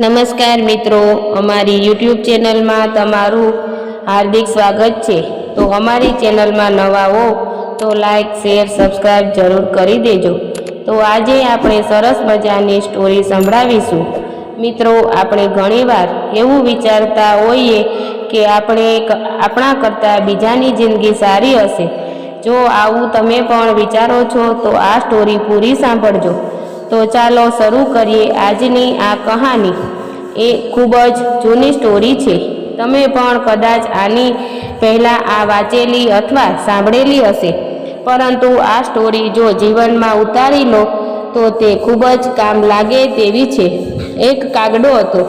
નમસ્કાર મિત્રો, અમારી યુટ્યુબ ચેનલમાં તમારું હાર્દિક સ્વાગત છે. તો અમારી ચેનલમાં નવા હો, તો લાઈક શેર સબસ્ક્રાઈબ જરૂર કરી દેજો. તો આજે આપણે સરસ મજાની સ્ટોરી સંભળાવીશું. મિત્રો, આપણે ઘણીવાર એવું વિચારતા હોઈએ કે આપણે આપણા કરતાં બીજાની જિંદગી સારી હશે. જો આવું તમે પણ વિચારો છો, તો આ સ્ટોરી પૂરી સાંભળજો. તો ચાલો શરૂ કરીએ આજની આ કહાની. એ ખૂબ જ જૂની સ્ટોરી છે. તમે પણ કદાચ આની પહેલાં આ વાંચેલી અથવા સાંભળેલી હશે. પરંતુ આ સ્ટોરી જો જીવનમાં ઉતારી લો, તો તે ખૂબ જ કામ લાગે તેવી છે. એક કાગડો હતો.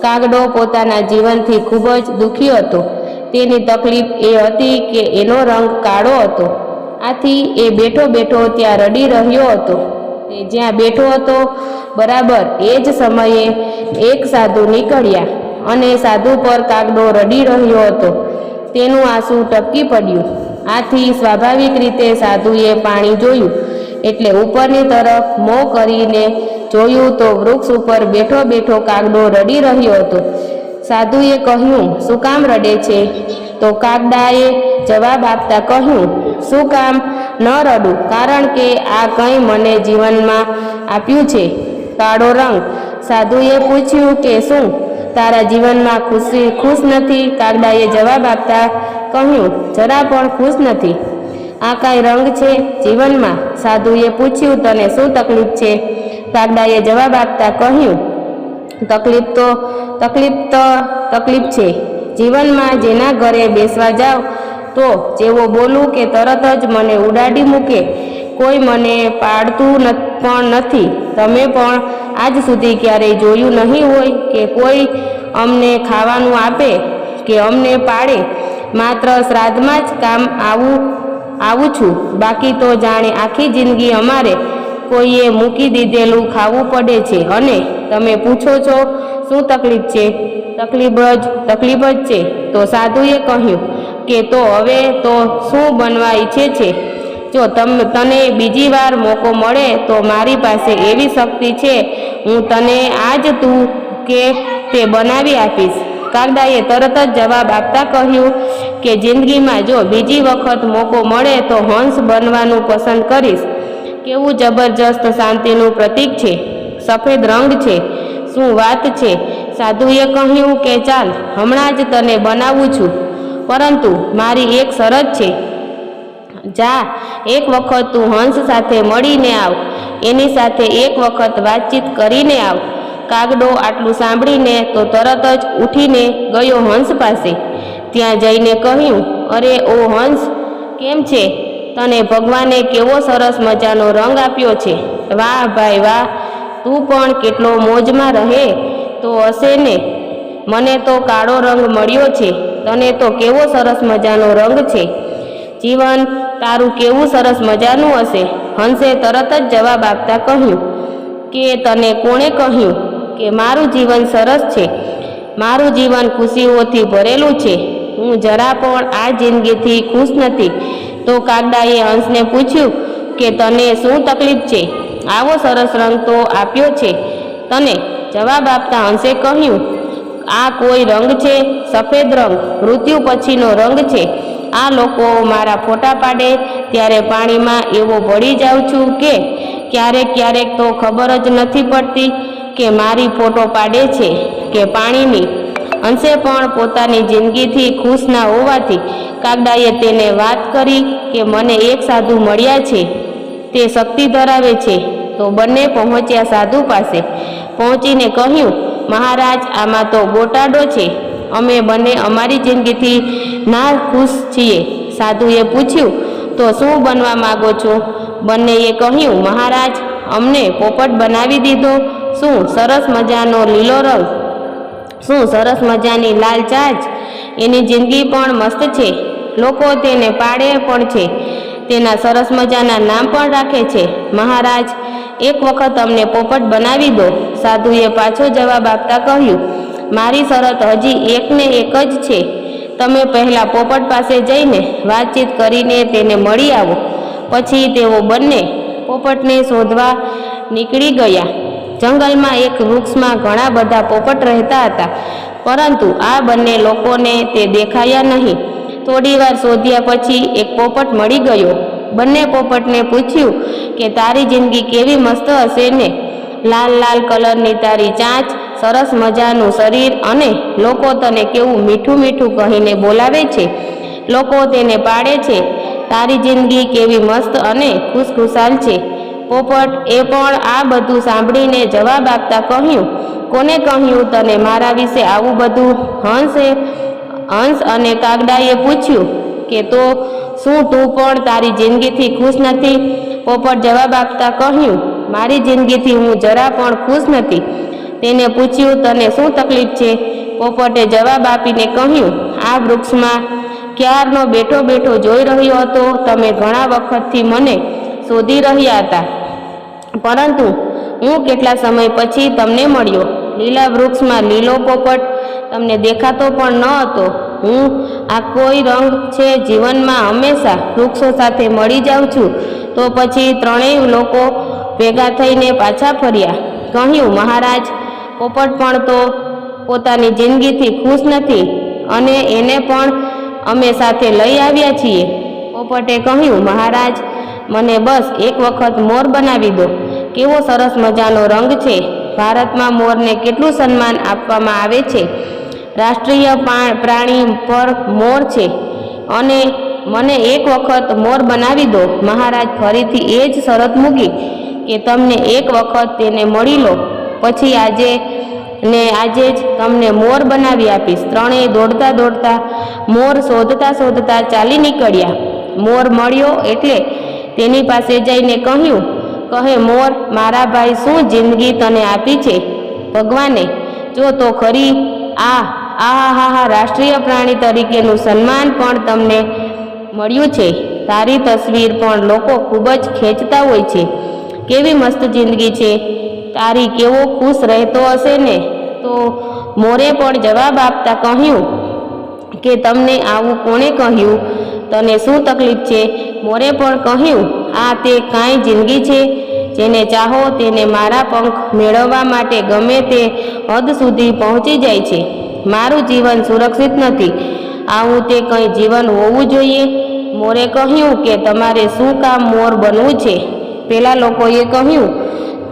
કાગડો પોતાના જીવનથી ખૂબ જ દુઃખી હતો. તેની તકલીફ એ હતી કે એનો રંગ કાળો હતો. આથી એ બેઠો બેઠો ત્યાં રડી રહ્યો હતો. જ્યાં બેઠો હતો, બરાબર એ જ સમયે એક સાધુ નીકળ્યા અને સાધુ પર કાગડો રડી રહ્યો હતો. તેનું આંસુ ટપકી પડ્યું. આથી સ્વાભાવિક રીતે સાધુએ પાણી જોયું એટલે ઉપરની તરફ મોં કરીને જોયું તો વૃક્ષ ઉપર બેઠો બેઠો કાગડો રડી રહ્યો હતો. સાધુએ કહ્યું, શું કામ રડે છે? તો કાગડાએ જવાબ આપતા કહ્યું, શું કામ? ન રડું, કારણ કે આ કંઈ મને જીવનમાં આપ્યું છે. કાળો રંગ. સાધુએ પૂછ્યું કે શું? તારા જીવનમાં ખુશી ખુશ નથી? કાગડાએ જવાબ આપતા કહ્યું, જરા પણ ખુશ નથી. આ કાંઈ રંગ છે જીવનમાં? સાધુએ પૂછ્યું, તને શું તકલીફ છે? કાગડાએ જવાબ આપતા કહ્યું, તકલીફ તો તકલીફ તો, તકલીફ છે. જીવનમાં જેના ઘરે બેસવા જાવ તો જેવો બોલું કે તરત જ મને ઉડાડી મૂકે. કોઈ મને પાડતું પણ નથી. તમે પણ આજ સુધી ક્યારેય જોયું નહીં હોય કે કોઈ અમને ખાવાનું આપે, કે અમને પાડે. માત્ર શ્રાદ્ધમાં જ કામ આવું આવું છું. બાકી તો જાણે આખી જિંદગી અમારે કોઈએ મૂકી દીધેલું ખાવું પડે છે. અને તમે પૂછો છો, શું તકલીફ છે? તકલીફ જ તકલીફ જ છે. તો સાધુએ કહ્યું કે તો હવે તો શું બનવા ઈચ્છે છે? જો તમ, તને બીજી વાર મોકો મળે તો મારી પાસે એવી શક્તિ છે, હું તને આજ તું કે તે બનાવી આપીશ. કાગદાએ તરત જ જવાબ આપતા કહ્યું કે જિંદગીમાં જો બીજી વખત મોકો મળે તો હંસ બનવાનું પસંદ કરીશ. કેવું જબરજસ્ત શાંતિનું પ્રતીક છે. સફેદ રંગ છે. શું વાત છે? સાધુએ કહ્યું કે ચાલ, હમણાં જ તને બનાવું છું. પરંતુ મારી એક શરત છે. જા, એક વખત તું હંસ સાથે મળીને આવ. એની સાથે એક વખત વાતચીત કરીને આવ. કાગડો આટલું સાંભળીને તો તરત જ ઉઠીને ગયો હંસ પાસે. ત્યાં જઈને કહ્યું, અરે, ઓ હંસ, કેમ છે? તને ભગવાને કેવો સરસ મજાનો રંગ આપ્યો છે. વાહ, ભાઈ, વાહ, તું પણ કેટલો મોજમાં રહે. તો હશે ને? મને તો કાળો રંગ મળ્યો છે. તને તો કેવો સરસ મજાનો રંગ છે. જીવન, તારું કેવું સરસ મજાનું હશે? હંસે તરત જ જવાબ આપતા કહ્યું, કે તને કોણે કહ્યું કે મારું જીવન સરસ છે? મારું જીવન ખુશીઓથી ભરેલું છે. હું જરા પણ આ જિંદગીથી ખુશ નથી. તો કાગડાએ હંસને પૂછ્યું, કે તને શું તકલીફ છે? આવો સરસ રંગ તો આપ્યો છે. તને જવાબ આપતા હંસે કહ્યું આ કોઈ રંગ છે? સફેદ રંગ. મૃત્યુ પછીનો રંગ છે. આ લોકો મારા ફોટા પાડે ત્યારે પાણીમાં એવો ભળી જાઉં છું કે ક્યારેક ક્યારેક તો ખબર જ નથી પડતી કે મારી ફોટો પાડે છે કે પાણીની. અંશે પણ પોતાની જિંદગીથી ખુશ ના હોવાથી કાગડાએ તેને વાત કરી કે મને એક સાધુ મળ્યા છે. તે શક્તિ ધરાવે છે. તો બંને પહોંચ્યા સાધુ પાસે. પહોંચીને કહ્યું મહારાજ, આમાં તો ગોટાડો છે. અમે બંને અમારી જિંદગીથી ના ખુશ છીએ. સાધુએ પૂછ્યું, તો શું બનવા માગો છો? બંનેએ કહ્યું, મહારાજ, અમને પોપટ બનાવી દીધો. શું સરસ મજાનો લીલો રંગ? શું સરસ મજાની લાલ ચાચ એની જિંદગી પણ મસ્ત છે. લોકો તેને પાડે પણ છે. તેના સરસ મજાના નામ પણ રાખે છે. મહારાજ એક વખત અમને પોપટ બનાવી દો. સાધુએ પાછો જવાબ આપતા કહ્યું, મારી શરત હજી એકને એક જ છે. તમે પહેલાં પોપટ પાસે જઈને વાતચીત કરીને તેને મળી આવો. પછી તેઓ બંને પોપટને શોધવા નીકળી ગયા. જંગલમાં એક વૃક્ષમાં ઘણા બધા પોપટ રહેતા હતા, પરંતુ આ બંને લોકોને તે દેખાયા નહીં. થોડીવાર શોધ્યા પછી એક પોપટ મળી ગયો. બંને પોપટને પૂછ્યું કે તારી જિંદગી કેવી મસ્ત હશે ને? લાલ લાલ કલરની તારી ચાંચ, સરસ મજાનું શરીર અને લોકો તને કેવું મીઠું મીઠું કહીને બોલાવે છે? લોકો તેને પાડે છે, તારી જિંદગી કેવી મસ્ત અને ખુશખુશાલ છે. પોપટ એ પણ આ બધું સાંભળીને જવાબ આપતા કહ્યું, કોને કહ્યું તને મારા વિશે આવું બધું? હંસે, હંસ અને કાગડાએ પૂછ્યું કે તો શું તું પણ તારી જિંદગીથી ખુશ નથી? પોપટ જવાબ આપતા કહ્યું, મારી જિંદગીથી હું જરા પણ ખુશ નથી. તેને પૂછ્યું, તને શું તકલીફ છે? પોપટે જવાબ આપીને કહ્યું, આ વૃક્ષમાં ક્યારનો બેઠો બેઠો જોઈ રહ્યો હતો, તમે ઘણા વખતથી મને શોધી રહ્યા હતા. પરંતુ હું કેટલા સમય પછી તમને મળ્યો? લીલા વૃક્ષમાં લીલો પોપટ તમને દેખાતો પણ ન હતો. હું આ કોઈ રંગ છે જીવનમાં હંમેશા વૃક્ષો સાથે મળી જાઉં છું. તો પછી ત્રણેય લોકો ભેગા થઈને પાછા ફર્યા. કહ્યું, મહારાજ, પોપટ પણ તો પોતાની જિંદગીથી ખુશ નથી અને એને પણ અમે સાથે લઈ આવ્યા છીએ. પોપટે કહ્યું, મહારાજ, મને બસ એક વખત મોર બનાવી દો. કેવો સરસ મજાનો રંગ છે. ભારતમાં મોરને કેટલું સન્માન આપવામાં આવે છે. રાષ્ટ્રીય પ્રાણી પર મોર છે. અને મને એક વખત મોર બનાવી દો. મહારાજ ફરીથી એ જ શરત મૂકી કે તમને એક વખત તેને મળી લો. પછી આજે ને આજે જ તમને મોર બનાવી આપીશ. ત્રણેય દોડતા દોડતા મોર શોધતા શોધતા ચાલી નીકળ્યા. મોર મળ્યો એટલે તેની પાસે જઈને કહ્યું, કહે મોર, મારા ભાઈ શું જિંદગી તને આપી છે? ભગવાને, જો તો ખરી આ આહા હા હા રાષ્ટ્રીય પ્રાણી તરીકેનું સન્માન પણ તમને મળ્યું છે. તારી તસવીર પણ લોકો ખૂબ જ ખેંચતા હોય છે. કેવી મસ્ત જિંદગી છે. તારી કેવો ખુશ રહેતો હશે ને? તો મોરે પણ જવાબ આપતા કહ્યું કે તમને આવું કોણે કહ્યું? તને શું તકલીફ છે? મોરે પણ કહ્યું, આ તે કાંઈ જિંદગી છે. જેને ચાહો તેને મારા પંખ મેળવવા માટે ગમે તે હદ સુધી પહોંચી જાય છે. મારું જીવન સુરક્ષિત નથી. આવું તે કંઈ જીવન હોવું જોઈએ? મોરે કહ્યું કે તમારે શું કામ મોર બનવું છે? પેલા લોકોએ કહ્યું,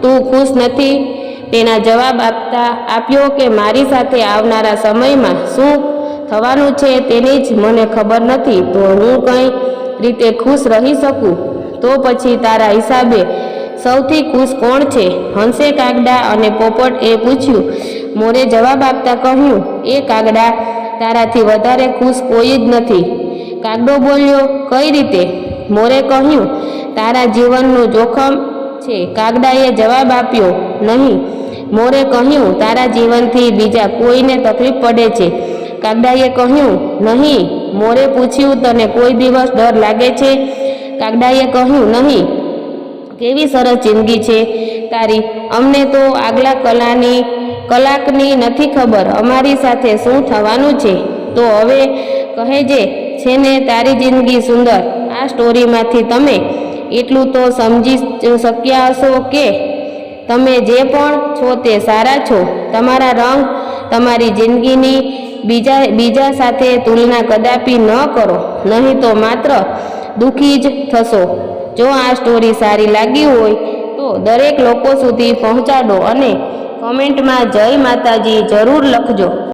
તું ખુશ નથી. તેના જવાબ આપતા આપ્યો કે, મારી સાથે આવનારા સમયમાં શું થવાનું છે તેની જ મને ખબર નથી. તો હું કંઈ રીતે ખુશ રહી શકું? તો પછી તારા હિસાબે સૌથી ખુશ કોણ છે? હંસે કાગડા અને પોપટ એ પૂછ્યું. મોરે જવાબ આપતા કહ્યું, એ કાગડા, તારાથી વધારે ખુશ કોઈ જ નથી. કાગડો બોલ્યો, કઈ રીતે? મોરે કહ્યું, તારા જીવનનું જોખમ છે. કાગડાએ જવાબ આપ્યો, નહીં. મોરે કહ્યું, તારા જીવનથી બીજા કોઈને તકલીફ પડે છે. કાગડાએ કહ્યું, નહીં. મોરે પૂછ્યું, તને કોઈ દિવસ ડર લાગે છે? કાગડાએ કહ્યું, નહીં. કેવી સરસ જિંદગી છે. તારી, અમને તો આગલા કલાની, કલાકની નથી ખબર. અમારી સાથે શું થવાનું છે? તો હવે કહેજે છે ને તારી જિંદગી સુંદર. આ સ્ટોરીમાંથી તમે એટલું તો સમજી શક્યા હશો કે તમે જે પણ છો તે સારા છો. તમારા રંગ, તમારી જિંદગીની બીજા બીજા સાથે તુલના કદાપી ન કરો. નહીં તો માત્ર દુઃખી જ થશો. જો આ સ્ટોરી સારી લાગી હોય તો દરેક લોકો સુધી પહોંચાડો અને કોમેન્ટમાં જય માતાજી જરૂર લખજો.